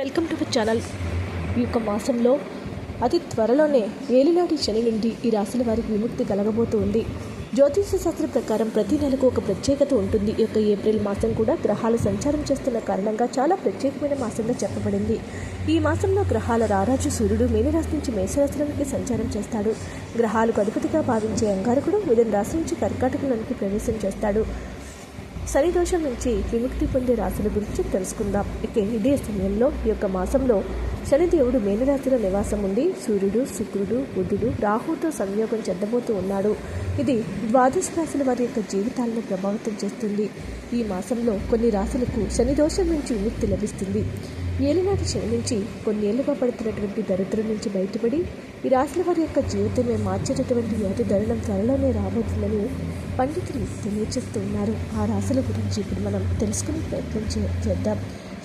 Welcome to our channel. ఈ యొక్క మాసంలో అతి త్వరలోనే ఏలినాటి శని నుండి ఈ రాశుల వారికి విముక్తి కలగబోతుంది. జ్యోతిష శాస్త్రం ప్రకారం ప్రతి నెలకు ఒక ప్రత్యేకత ఉంటుంది. ఈ యొక్క ఏప్రిల్ మాసం కూడా గ్రహాలు సంచారం చేస్తున్న కారణంగా చాలా ప్రత్యేకమైన మాసంగా చెప్పబడింది. ఈ మాసంలో గ్రహాల రారాజు సూర్యుడు మీనరాశి నుంచి మేషరాశిలోనికి సంచారం చేస్తాడు. గ్రహాలకు అధిపతిగా భావించే అంగారకుడు మిథున రాశి నుంచి కర్కాటకంలోనికి ప్రవేశం చేస్తాడు. శని దోషం నుంచి విముక్తి పొందే రాశుల గురించి తెలుసుకుందాం. ఇక ఇదే సమయంలో ఈ యొక్క మాసంలో శనిదేవుడు మేనరాశిలో నివాసం ఉండి సూర్యుడు శుక్రుడు బుధుడు రాహుతో సంయోగం చెందబోతూ ఉన్నాడు. ఇది ద్వాదశ రాశుల వారి యొక్క జీవితాలను ప్రభావితం చేస్తుంది. ఈ మాసంలో కొన్ని రాశులకు శని దోషం నుంచి విముక్తి లభిస్తుంది. ఏలినాటి శని నుంచి కొన్నేళ్ళుగా పడుతున్నటువంటి దరిద్రం నుంచి బయటపడి ఈ రాశుల వారి యొక్క జీవితమే మార్చేటటువంటి యువతి ధరణం త్వరలోనే రాబోతుందని పండితులు తెలియచేస్తూ ఉన్నారు. ఆ రాశుల గురించి ఇప్పుడు మనం తెలుసుకునే ప్రయత్నం చే- చేద్దాం.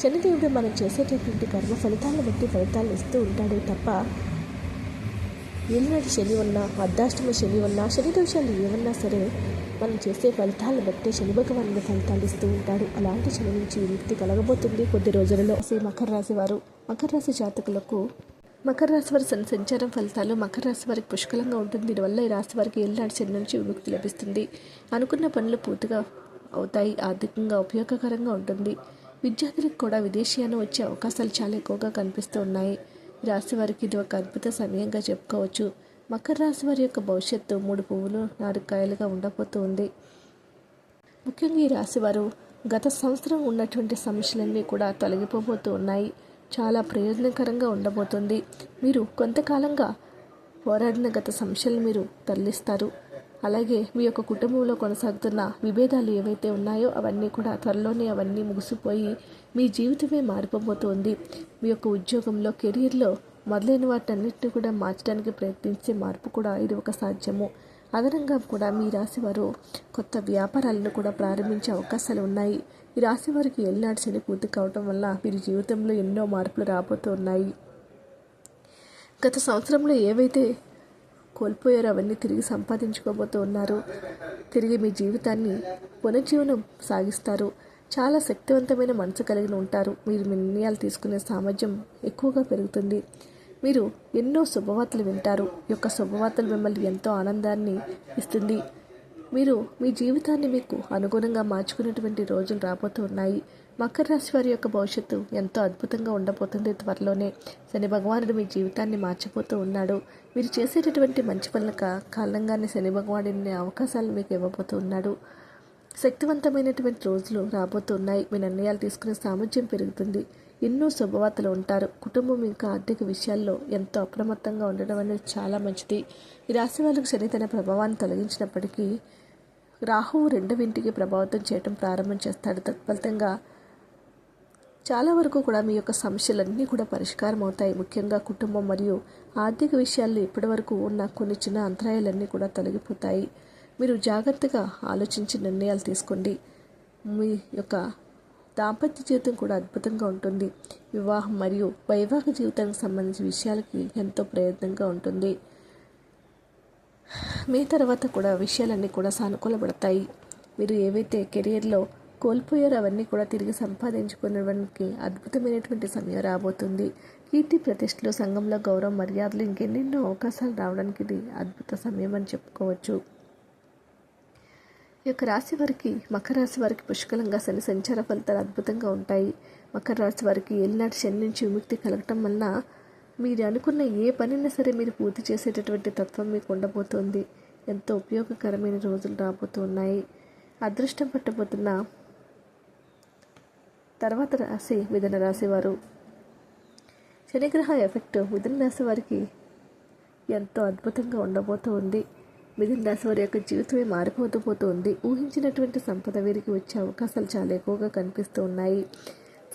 శనిదేవుడు మనం చేసేటటువంటి కర్మ ఫలితాలను బట్టి ఫలితాలను ఇస్తూ ఉంటాడే తప్ప ఏలినాటి శని ఉన్నా అర్ధాష్టమ శని ఉన్నా శని దోషాలు ఏమన్నా సరే మనం చేసే ఫలితాలను బట్టి శని భగవానుడు ఫలితాలు ఇస్తూ ఉంటాడు. అలాంటి శని నుంచి విముక్తి కలగబోతుంది కొద్ది రోజులలో. శ్రీ మకర రాశి వారు. మకర రాశి జాతకులకు మకర రాశి వారి సంచారం ఫలితాలు మకర రాశి వారికి పుష్కలంగా ఉంటుంది. దీనివల్ల ఈ రాశి వారికి ఏలినాటి శని నుంచి విముక్తి లభిస్తుంది. అనుకున్న పనులు పూర్తిగా అవుతాయి. ఆర్థికంగా ఉపయోగకరంగా ఉంటుంది. విద్యార్థులకు కూడా విదేశీయానం వచ్చే అవకాశాలు చాలా ఎక్కువగా కనిపిస్తూ ఉన్నాయి. రాశి వారికి ఇది ఒక అద్భుత సమయంగా చెప్పుకోవచ్చు. మకర రాశి వారి యొక్క భవిష్యత్తు మూడు పువ్వులు నాలుగు కాయలుగా ఉండబోతూ ఉంది. ముఖ్యంగా ఈ రాశివారు గత సంవత్సరం ఉన్నటువంటి సమస్యలన్నీ కూడా తొలగిపోబోతూ ఉన్నాయి. చాలా ప్రయోజనకరంగా ఉండబోతుంది. మీరు కొంతకాలంగా పోరాడిన గత సమస్యలను మీరు తరలిస్తారు. అలాగే మీ యొక్క కుటుంబంలో కొనసాగుతున్న విభేదాలు ఏవైతే ఉన్నాయో అవన్నీ కూడా త్వరలోనే అవన్నీ ముగిసిపోయి మీ జీవితమే మారిపోబోతోంది. మీ యొక్క ఉద్యోగంలో కెరీర్లో మొదలైన వాటన్నిటిని కూడా మార్చడానికి ప్రయత్నించే మార్పు కూడా ఇది ఒక సాధ్యము. అదనంగా కూడా మీ రాశి వారు కొత్త వ్యాపారాలను కూడా ప్రారంభించే అవకాశాలు ఉన్నాయి. ఈ రాశి వారికి ఎల్నాడు శని పూర్తి కావటం వల్ల వీరి జీవితంలో ఎన్నో మార్పులు రాబోతూ ఉన్నాయి. గత సంవత్సరంలో ఏవైతే కోల్పోయారో అవన్నీ తిరిగి సంపాదించుకోబోతూ ఉన్నారు. తిరిగి మీ జీవితాన్ని పునర్జీవనం సాగిస్తారు. చాలా శక్తివంతమైన మనసు కలిగి ఉంటారు. మీరు మీ నిర్ణయాలు తీసుకునే సామర్థ్యం ఎక్కువగా పెరుగుతుంది. మీరు ఎన్నో శుభవార్తలు వింటారు. ఈ యొక్క శుభవార్తలు మిమ్మల్ని ఎంతో ఆనందాన్ని ఇస్తుంది. మీరు మీ జీవితాన్ని మీకు అనుగుణంగా మార్చుకునేటువంటి రోజులు రాబోతూ ఉన్నాయి. మకర రాశి వారి యొక్క భవిష్యత్తు ఎంతో అద్భుతంగా ఉండబోతుంది త్వరలోనే. శని భగవానుడు మీ జీవితాన్ని మార్చిపోతూ ఉన్నాడు. మీరు చేసేటటువంటి మంచి పనులక కాలంగానే శని భగవానుడిని అవకాశాలు మీకు ఇవ్వబోతూ ఉన్నాడు. శక్తివంతమైనటువంటి రోజులు రాబోతున్నాయి మీ నిర్ణయాలు తీసుకునే సామర్థ్యం పెరుగుతుంది. ఎన్నో శుభవార్తలు ఉంటారు. కుటుంబం ఇంకా ఆర్థిక విషయాల్లో ఎంతో అప్రమత్తంగా ఉండడం అనేది చాలా మంచిది. ఈ రాశి వాళ్ళకు శని తన ప్రభావాన్ని తొలగించినప్పటికీ రాహువు రెండవ ఇంటికి ప్రభావితం చేయడం ప్రారంభం చేస్తాడు. తత్ఫలితంగా చాలా వరకు కూడా మీ యొక్క సమస్యలన్నీ కూడా పరిష్కారం అవుతాయి. ముఖ్యంగా కుటుంబం మరియు ఆర్థిక విషయాల్లో ఇప్పటివరకు ఉన్న కొన్ని చిన్న అంతరాయాలన్నీ కూడా తొలగిపోతాయి. మీరు జాగ్రత్తగా ఆలోచించి నిర్ణయాలు తీసుకోండి. మీ యొక్క దాంపత్య జీవితం కూడా అద్భుతంగా ఉంటుంది. వివాహం మరియు వైవాహిక జీవితానికి సంబంధించిన విషయాలకి ఎంతో ప్రయత్నంగా ఉంటుంది. మీ తర్వాత కూడా విషయాలన్నీ కూడా సానుకూలపడతాయి. మీరు ఏవైతే కెరియర్లో కోల్పోయారో అవన్నీ కూడా తిరిగి సంపాదించుకునేవానికి అద్భుతమైనటువంటి సమయం రాబోతుంది. కీర్తి ప్రతిష్టలు సంఘంలో గౌరవ మర్యాదలు ఇంకెన్నెన్నో అవకాశాలు రావడానికి ఇది అద్భుత సమయం అని చెప్పుకోవచ్చు. ఈ యొక్క రాశి వారికి మకర రాశి వారికి పుష్కలంగా శని సంచార ఫలితాలు అద్భుతంగా ఉంటాయి. మకర రాశి వారికి ఏలినాటి శని నుంచి విముక్తి కలగటం వలన మీరు అనుకున్న ఏ పనైనా సరే మీరు పూర్తి చేసేటటువంటి తత్వం మీకు ఉండబోతోంది. ఎంతో ఉపయోగకరమైన రోజులు రాబోతున్నాయి. అదృష్టం పట్టబోతున్న తర్వాత రాశి మిథున రాశి వారు. శనిగ్రహ ఎఫెక్ట్ మిథున రాశి వారికి ఎంతో అద్భుతంగా ఉండబోతూ ఉంది మిథున రాశి వారి యొక్క జీవితమే మారిపోతూ పోతుంది. ఊహించినటువంటి సంపద వీరికి వచ్చే అవకాశాలు చాలా ఎక్కువగా కనిపిస్తూ ఉన్నాయి.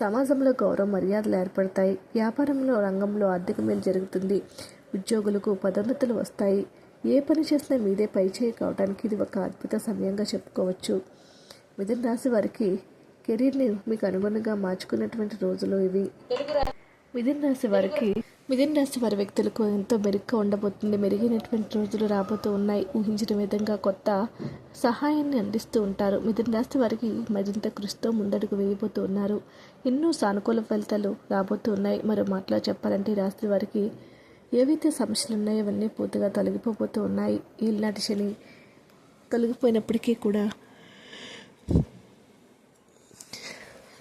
సమాజంలో గౌరవ మర్యాదలు ఏర్పడతాయి. వ్యాపారంలో రంగంలో ఆర్థిక మేలు జరుగుతుంది. ఉద్యోగులకు పదోన్నతులు వస్తాయి. ఏ పని చేసినా మీదే పైచేయి కావడానికి ఇది ఒక అద్భుత సమయంగా చెప్పుకోవచ్చు. మిథున రాశి వారికి కెరీర్ని మీకు అనుగుణంగా మార్చుకున్నటువంటి రోజులు ఇవి. మిథున రాశి వారికి మిథున రాశి వారి వ్యక్తులకు ఎంతో మెరుగ్గా ఉండబోతుంది. మెరుగైనటువంటి రోజులు రాబోతూ ఉన్నాయి. ఊహించిన విధంగా కొత్త సహాయాన్ని అందిస్తూ ఉంటారు. మిథున రాశి వారికి మరింత కృషితో ముందడుగు వేయబోతూ ఉన్నారు. ఎన్నో సానుకూల ఫలితాలు రాబోతూ ఉన్నాయి. మరో మాటలో చెప్పాలంటే రాశి వారికి ఏవైతే సమస్యలు ఉన్నాయో అవన్నీ పూర్తిగా తొలగిపోబోతూ ఉన్నాయి. ఈనాటి శని తొలగిపోయినప్పటికీ కూడా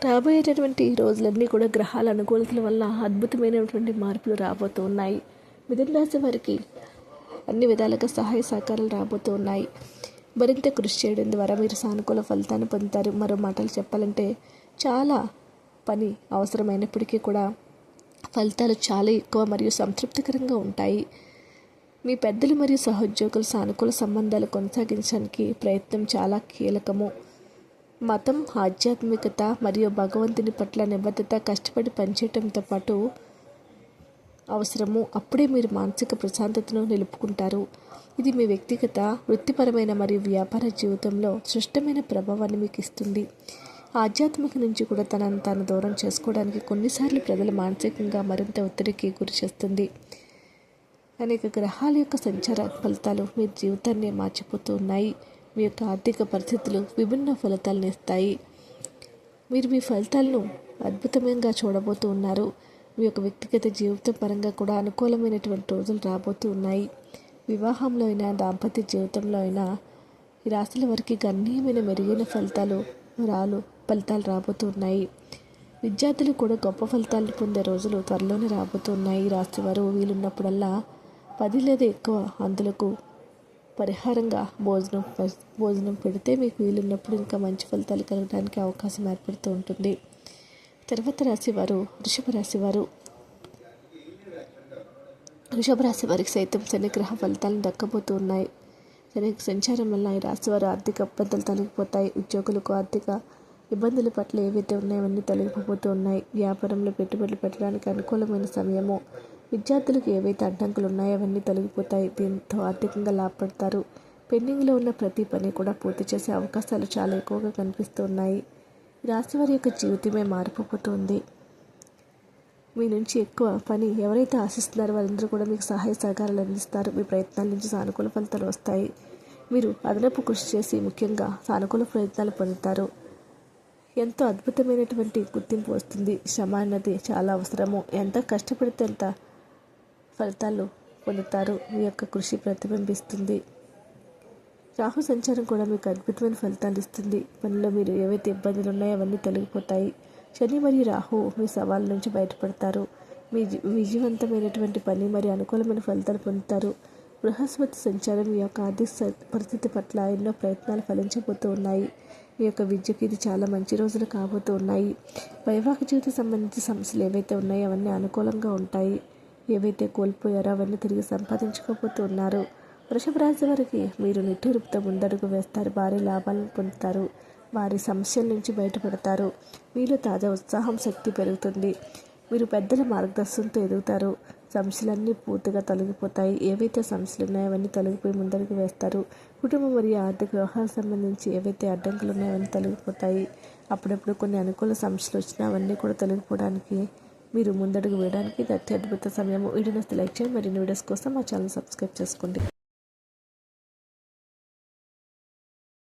రాబోయేటటువంటి రోజులన్నీ కూడా గ్రహాల అనుకూలతల వల్ల అద్భుతమైనటువంటి మార్పులు రాబోతూ ఉన్నాయి మిథున రాశి వారికి అన్ని విధాలుగా సహాయ సహకారాలు రాబోతూ ఉన్నాయి మరింత కృషి చేయడం ద్వారా మీరు సానుకూల ఫలితాన్ని పొందుతారు. మరో మాటలు చెప్పాలంటే చాలా పని అవసరమైనప్పటికీ కూడా ఫలితాలు చాలా ఎక్కువ మరియు సంతృప్తికరంగా ఉంటాయి. మీ పెద్దలు మరియు సహోద్యోగుల సానుకూల సంబంధాలు కొనసాగించడానికి ప్రయత్నం చాలా కీలకము. మతం ఆధ్యాత్మికత మరియు భగవంతుని పట్ల నిబద్ధత కష్టపడి పనిచేయటంతో పాటు అవసరము. అప్పుడే మీరు మానసిక ప్రశాంతతను నిలుపుకుంటారు. ఇది మీ వ్యక్తిగత వృత్తిపరమైన మరియు వ్యాపార జీవితంలో స్పష్టమైన ప్రభావాన్ని మీకు ఇస్తుంది. ఆధ్యాత్మిక నుంచి కూడా తనను తాను దూరం చేసుకోవడానికి కొన్నిసార్లు ప్రజలు మానసికంగా మరింత ఒత్తిడికి గురి చేస్తుంది. అనేక గ్రహాల యొక్క సంచార ఫలితాలు మీ జీవితాన్ని మార్చిపోతూ ఉన్నాయి మీ యొక్క ఆర్థిక పరిస్థితులు విభిన్న ఫలితాలను ఇస్తాయి. మీరు మీ ఫలితాలను అద్భుతమంగా చూడబోతూ ఉన్నారు. మీ యొక్క వ్యక్తిగత జీవితం పరంగా కూడా అనుకూలమైనటువంటి రోజులు రాబోతూ ఉన్నాయి. వివాహంలో అయినా దాంపత్య జీవితంలో అయినా ఈ రాశుల వారికి గణనీయమైన మెరుగైన ఫలితాలు రాలు ఫలితాలు రాబోతూ ఉన్నాయి. విద్యార్థులు కూడా గొప్ప ఫలితాలు పొందే రోజులు త్వరలోనే రాబోతున్నాయి ఈ రాశి వారు వీలున్నప్పుడల్లా పది లేదా ఎక్కువ అందులకు పరిహారంగా భోజనం భోజనం పెడితే మీకు వీలున్నప్పుడు ఇంకా మంచి ఫలితాలు కలగడానికి అవకాశం ఏర్పడుతూ ఉంటుంది. తర్వాత రాశి వారు వృషభ రాశివారు. వృషభ రాశి వారికి సైతం శనిగ్రహ ఫలితాలను దక్కబోతూ ఉన్నాయి. శని సంచారం వల్ల ఈ రాశి వారు ఆర్థిక ఇబ్బందులు తొలగిపోతాయి. ఉద్యోగులకు ఆర్థిక ఇబ్బందుల పట్ల ఏవైతే ఉన్నాయో అవన్నీ తొలగిపోతూ ఉన్నాయి. వ్యాపారంలో పెట్టుబడులు పెట్టడానికి అనుకూలమైన సమయము. విద్యార్థులకు ఏవైతే అడ్డంకులు ఉన్నాయో అవన్నీ తొలగిపోతాయి. దీంతో ఆర్థికంగా లాభపడతారు. పెండింగ్లో ఉన్న ప్రతి పని కూడా పూర్తి చేసే అవకాశాలు చాలా ఎక్కువగా కనిపిస్తున్నాయి రాశి వారి యొక్క జీవితమే మారిపోతుంది మీ నుంచి ఎక్కువ పని ఎవరైతే ఆశిస్తున్నారో వారందరూ కూడా మీకు సహాయ సహకారాలు అందిస్తారు. మీ ప్రయత్నాల నుంచి సానుకూల ఫలితాలు వస్తాయి. మీరు అదనపు కృషి చేసి ముఖ్యంగా సానుకూల ప్రయత్నాలు పొందుతారు. ఎంతో అద్భుతమైనటువంటి గుర్తింపు వస్తుంది. శ్రమ అన్నది చాలా అవసరము. ఎంత కష్టపడితే అంత ఫలితాలు పొందుతారు. మీ యొక్క కృషి ప్రతిబింబిస్తుంది. రాహు సంచారం కూడా మీకు అద్భుతమైన ఫలితాలు ఇస్తుంది. పనిలో మీరు ఏవైతే ఇబ్బందులు ఉన్నాయో అవన్నీ తొలగిపోతాయి. శని మరియు రాహు మీ సవాళ్ళ నుంచి బయటపడతారు. మీ విజయవంతమైనటువంటి పని మరియు అనుకూలమైన ఫలితాలు పొందుతారు. బృహస్పతి సంచారం మీ యొక్క ఆర్థిక పరిస్థితి పట్ల ఎన్నో ప్రయత్నాలు ఫలించబోతూ ఉన్నాయి. మీ యొక్క విద్యకు ఇది చాలా మంచి రోజులు కాబోతూ ఉన్నాయి. వైవాహిక జీవితం సంబంధించిన సమస్యలు ఏవైతే ఉన్నాయో అవన్నీ అనుకూలంగా ఉంటాయి. ఏవైతే కోల్పోయారో అవన్నీ తిరిగి సంపాదించుకోబోతున్నారు వృషభ రాశి వారికి మీరు నిట్టూరుపుతో ముందడుగు వేస్తారు. భారీ లాభాలను పొందుతారు. వారి సమస్యల నుంచి బయటపడతారు. మీలో తాజా ఉత్సాహం శక్తి పెరుగుతుంది. మీరు పెద్దల మార్గదర్శనంతో ఎదుగుతారు. సమస్యలన్నీ పూర్తిగా తొలగిపోతాయి. ఏవైతే సమస్యలు ఉన్నాయో అవన్నీ తొలగిపోయి ముందడుగు వేస్తారు. కుటుంబం మరియు ఆర్థిక వ్యవహారాలకు సంబంధించి ఏవైతే అడ్డంకులు ఉన్నాయో అవన్నీ తొలగిపోతాయి. అప్పుడప్పుడు కొన్ని అనుకూల సమస్యలు వచ్చినా అవన్నీ కూడా తొలగిపోవడానికి మీరు ముందడుగు వేయడానికి ఇది అత్యద్భుత సమయం. వీడియోని లైక్ చేయండి. మరిన్ని వీడియోస్ కోసం మా ఛానల్ సబ్స్క్రైబ్ చేసుకోండి.